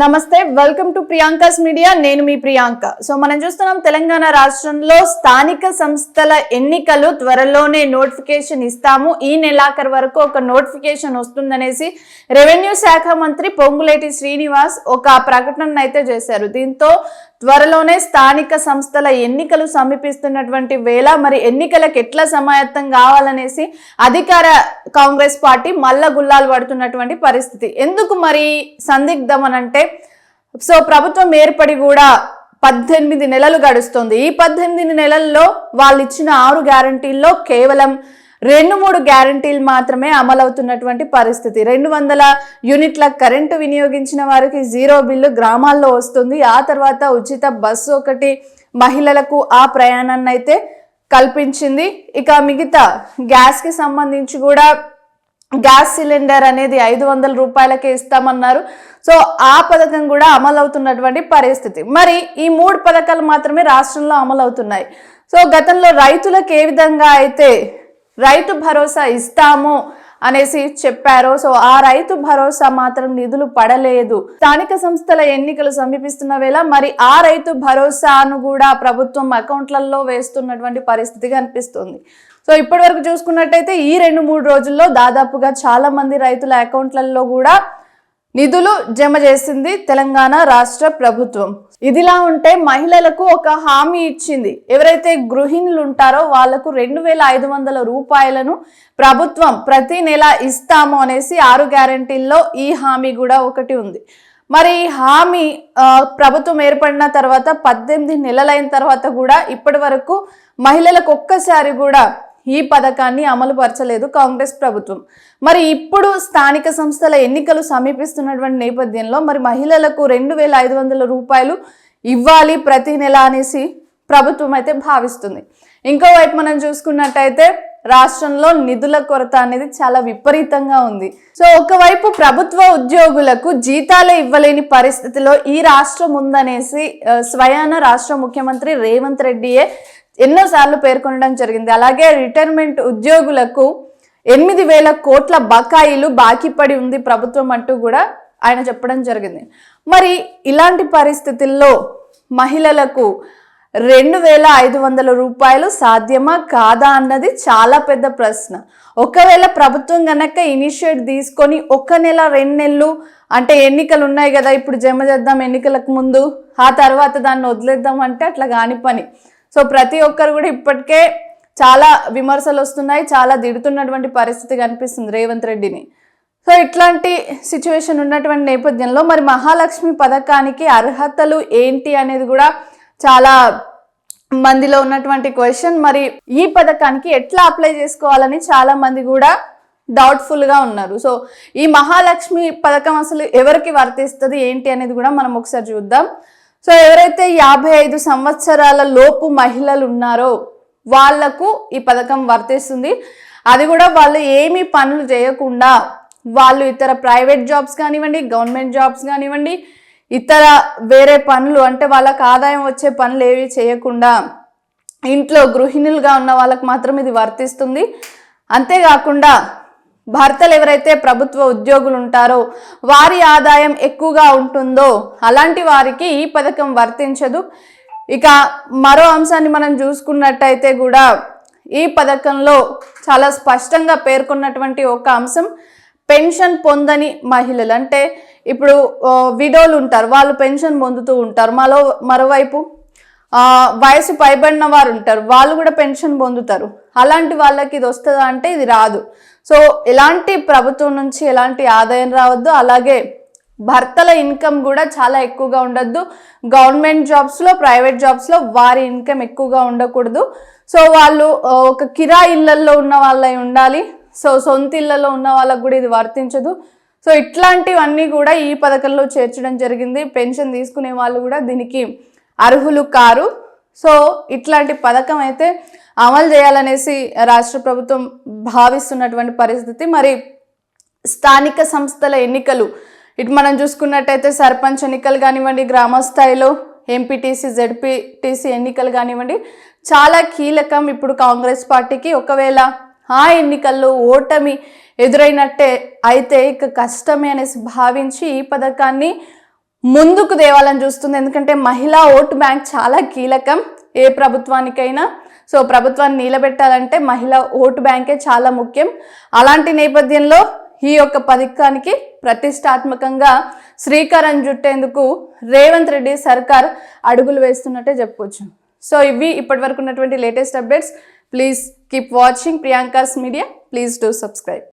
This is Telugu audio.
నమస్తే వెల్కమ్ టు ప్రియాంకాస్ మీడియా. నేను మీ ప్రియాంక. సో మనం చూస్తున్నాం తెలంగాణ రాష్ట్రంలో స్థానిక సంస్థల ఎన్నికలు త్వరలోనే నోటిఫికేషన్ ఇస్తాము. ఈ నెలాఖరు వరకు ఒక నోటిఫికేషన్ వస్తుందనేసి రెవెన్యూ శాఖ మంత్రి పొంగులేటి శ్రీనివాస్ ఒక ప్రకటన అయితే చేశారు. దీంతో త్వరలోనే స్థానిక సంస్థల ఎన్నికలు సమీపిస్తున్నటువంటి వేళ మరి ఎన్నికలకు ఎట్లా సమాయత్తం కావాలనేసి అధికార కాంగ్రెస్ పార్టీ మల్ల గుల్లాలు పడుతున్నటువంటి పరిస్థితి. ఎందుకు మరి సందిగ్ధం అని అంటే సో ప్రభుత్వం ఏర్పడి కూడా పద్దెనిమిది నెలలు గడుస్తుంది. ఈ పద్దెనిమిది నెలల్లో వాళ్ళు ఇచ్చిన ఆరు గ్యారంటీల్లో కేవలం రెండు మూడు గ్యారంటీలు మాత్రమే అమలవుతున్నటువంటి పరిస్థితి. రెండు వందల యూనిట్ల కరెంటు వినియోగించిన వారికి జీరో బిల్లు గ్రామాల్లో వస్తుంది. ఆ తర్వాత ఉచిత బస్సు ఒకటి మహిళలకు ఆ ప్రయాణాన్ని అయితే కల్పించింది. ఇక మిగతా గ్యాస్కి సంబంధించి కూడా గ్యాస్ సిలిండర్ అనేది ఐదు వందల రూపాయలకే ఇస్తామన్నారు. సో ఆ పథకం కూడా అమలవుతున్నటువంటి పరిస్థితి. మరి ఈ మూడు పథకాలు మాత్రమే రాష్ట్రంలో అమలవుతున్నాయి. సో గతంలో రైతులకు ఏ విధంగా అయితే రైతు భరోసా ఇస్తాము అనేసి చెప్పారు. సో ఆ రైతు భరోసా మాత్రం నిధులు పడలేదు. స్థానిక సంస్థల ఎన్నికలు సమీపిస్తున్న వేళ మరి ఆ రైతు భరోసాను కూడా ప్రభుత్వం అకౌంట్లలో వేస్తున్నటువంటి పరిస్థితి కనిపిస్తుంది. సో ఇప్పటి వరకు చూసుకున్నట్టయితే ఈ రెండు మూడు రోజుల్లో దాదాపుగా చాలా మంది రైతుల అకౌంట్లలో కూడా నిధులు జమ చేసింది తెలంగాణ రాష్ట్ర ప్రభుత్వం. ఇదిలా ఉంటే మహిళలకు ఒక హామీ ఇచ్చింది. ఎవరైతే గృహిణులు ఉంటారో వాళ్ళకు రెండు వేల ఐదు వందల రూపాయలను ప్రభుత్వం ప్రతి నెల ఇస్తాము అనేసి ఆరు గ్యారంటీల్లో ఈ హామీ కూడా ఒకటి ఉంది. మరి ఈ హామీ ప్రభుత్వం ఏర్పడిన తర్వాత పద్దెనిమిది నెలలైన తర్వాత కూడా ఇప్పటి వరకు మహిళలకు ఒక్కసారి కూడా ఈ పథకాన్ని అమలుపరచలేదు కాంగ్రెస్ ప్రభుత్వం. మరి ఇప్పుడు స్థానిక సంస్థల ఎన్నికలు సమీపిస్తున్నటువంటి నేపథ్యంలో మరి మహిళలకు రెండు వేల ఐదు వందల రూపాయలు ఇవ్వాలి ప్రతి నెల అనేసి ప్రభుత్వం అయితే భావిస్తుంది. ఇంకోవైపు మనం చూసుకున్నట్టయితే రాష్ట్రంలో నిధుల కొరత అనేది చాలా విపరీతంగా ఉంది. సో ఒకవైపు ప్రభుత్వ ఉద్యోగులకు జీతాలే ఇవ్వలేని పరిస్థితిలో ఈ రాష్ట్రం ఉందనేసి స్వయాన రాష్ట్ర ముఖ్యమంత్రి రేవంత్ రెడ్డియే ఎన్నోసార్లు పేర్కొనడం జరిగింది. అలాగే రిటైర్మెంట్ ఉద్యోగులకు ఎనిమిది వేల కోట్ల బకాయిలు బాకీ పడి ఉంది ప్రభుత్వం అంటూ కూడా ఆయన చెప్పడం జరిగింది. మరి ఇలాంటి పరిస్థితుల్లో మహిళలకు రెండు వేల ఐదు వందల రూపాయలు సాధ్యమా కాదా అన్నది చాలా పెద్ద ప్రశ్న. ఒకవేళ ప్రభుత్వం కనుక ఇనిషియేట్ తీసుకొని ఒక నెల రెండు నెలలు అంటే ఎన్నికలు ఉన్నాయి కదా ఇప్పుడు జమ చేద్దాం ఎన్నికలకు ముందు ఆ తర్వాత దాన్ని వదిలేద్దాం అంటే అట్లా కాని పని. సో ప్రతి ఒక్కరు కూడా ఇప్పటికే చాలా విమర్శలు వస్తున్నాయి చాలా దిడుతున్నటువంటి పరిస్థితి కనిపిస్తుంది రేవంత్ రెడ్డిని. సో ఇట్లాంటి సిచ్యువేషన్ ఉన్నటువంటి నేపథ్యంలో మరి మహాలక్ష్మి పథకానికి అర్హతలు ఏంటి అనేది కూడా చాలా మందిలో ఉన్నటువంటి క్వశ్చన్ మరి ఈ పథకానికి ఎట్లా అప్లై చేసుకోవాలని చాలా మంది కూడా డౌట్ఫుల్గా ఉన్నారు. సో ఈ మహాలక్ష్మి పథకం అసలు ఎవరికి వర్తిస్తుంది ఏంటి అనేది కూడా మనం ఒకసారి చూద్దాం. సో ఎవరైతే యాభై ఐదు సంవత్సరాల లోపు మహిళలు ఉన్నారో వాళ్ళకు ఈ పథకం వర్తిస్తుంది. అది కూడా వాళ్ళు ఏమీ పనులు చేయకుండా వాళ్ళు ఇతర ప్రైవేట్ జాబ్స్ కానివ్వండి గవర్నమెంట్ జాబ్స్ కానివ్వండి ఇతర వేరే పనులు అంటే వాళ్ళకు ఆదాయం వచ్చే పనులు ఏవి చేయకుండా ఇంట్లో గృహిణులుగా ఉన్న వాళ్ళకు మాత్రం ఇది వర్తిస్తుంది. అంతేకాకుండా భర్తలు ఎవరైతే ప్రభుత్వ ఉద్యోగులు ఉంటారో వారి ఆదాయం ఎక్కువగా ఉంటుందో అలాంటి వారికి ఈ పథకం వర్తించదు. ఇక మరో అంశాన్ని మనం చూసుకున్నట్టయితే కూడా ఈ పథకంలో చాలా స్పష్టంగా పేర్కొన్నటువంటి ఒక అంశం పెన్షన్ పొందని మహిళలు. అంటే ఇప్పుడు విడోలు ఉంటారు వాళ్ళు పెన్షన్ పొందుతూ ఉంటారు. మరో మరోవైపు వయసు పైబడిన వారు ఉంటారు వాళ్ళు కూడా పెన్షన్ పొందుతారు. అలాంటి వాళ్ళకి ఇది వస్తుందా అంటే ఇది రాదు. సో ఎలాంటి ప్రభుత్వం నుంచి ఎలాంటి ఆదాయం రావద్దు అలాగే భర్తల ఇన్కమ్ కూడా చాలా ఎక్కువగా ఉండద్దు. గవర్నమెంట్ జాబ్స్లో ప్రైవేట్ జాబ్స్లో వారి ఇన్కమ్ ఎక్కువగా ఉండకూడదు. సో వాళ్ళు ఒక కిరా ఇళ్ళల్లో ఉన్న వాళ్ళై ఉండాలి. సో సొంత ఇళ్ళలో ఉన్న వాళ్ళకు కూడా ఇది వర్తించదు. సో ఇట్లాంటివన్నీ కూడా ఈ పథకంలో చేర్చడం జరిగింది. పెన్షన్ తీసుకునే వాళ్ళు కూడా దీనికి అర్హులు కారు. సో ఇట్లాంటి పథకం అయితే అమలు చేయాలనేసి రాష్ట్ర ప్రభుత్వం భావిస్తున్నటువంటి పరిస్థితి. మరి స్థానిక సంస్థల ఎన్నికలు ఇటు మనం చూసుకున్నట్టయితే సర్పంచ్ ఎన్నికలు కానివ్వండి గ్రామ స్థాయిలో ఎంపీటీసీ జెడ్పీటీసీ ఎన్నికలు కానివ్వండి చాలా కీలకం ఇప్పుడు కాంగ్రెస్ పార్టీకి. ఒకవేళ ఆ ఎన్నికల్లో ఓటమి ఎదురైనట్టే అయితే ఇక కష్టమే అనేసి భావించి ఈ పథకాన్ని ముందుకు దేవాలని చూస్తుంది. ఎందుకంటే మహిళా ఓటు బ్యాంక్ చాలా కీలకం ఏ ప్రభుత్వానికైనా. సో ప్రభుత్వాన్ని నిలబెట్టాలంటే మహిళా ఓటు బ్యాంకే చాలా ముఖ్యం. అలాంటి నేపథ్యంలో ఈ యొక్క పథకానికి ప్రతిష్టాత్మకంగా శ్రీకారం చుట్టేందుకు రేవంత్ రెడ్డి సర్కార్ అడుగులు వేస్తున్నట్టే చెప్పుకోవచ్చు. సో ఇవి ఇప్పటి వరకు ఉన్నటువంటి latest updates. Please keep watching Priyanka's media. Please do subscribe.